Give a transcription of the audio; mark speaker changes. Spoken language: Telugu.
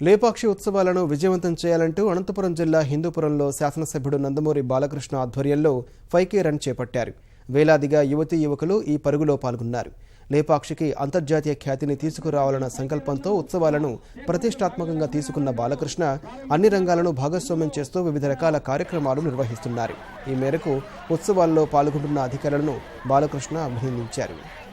Speaker 1: లేపాక్షి ఉత్సవాలను విజయవంతం చేయాలంటూ అనంతపురం జిల్లా హిందూపురంలో శాసనసభ్యుడు నందమూరి బాలకృష్ణ ఆధ్వర్యంలో ఫైకే కే రన్ చేపట్టారు. వేలాదిగా యువతీ యువకులు ఈ పరుగులో పాల్గొన్నారు. లేపాక్షికి అంతర్జాతీయ ఖ్యాతిని తీసుకురావాలన్న సంకల్పంతో ఉత్సవాలను ప్రతిష్టాత్మకంగా తీసుకున్న బాలకృష్ణ అన్ని రంగాలను భాగస్వామ్యం చేస్తూ వివిధ రకాల కార్యక్రమాలు నిర్వహిస్తున్నారు. ఈ మేరకు ఉత్సవాల్లో పాల్గొంటున్న అధికారులను బాలకృష్ణ అభినందించారు.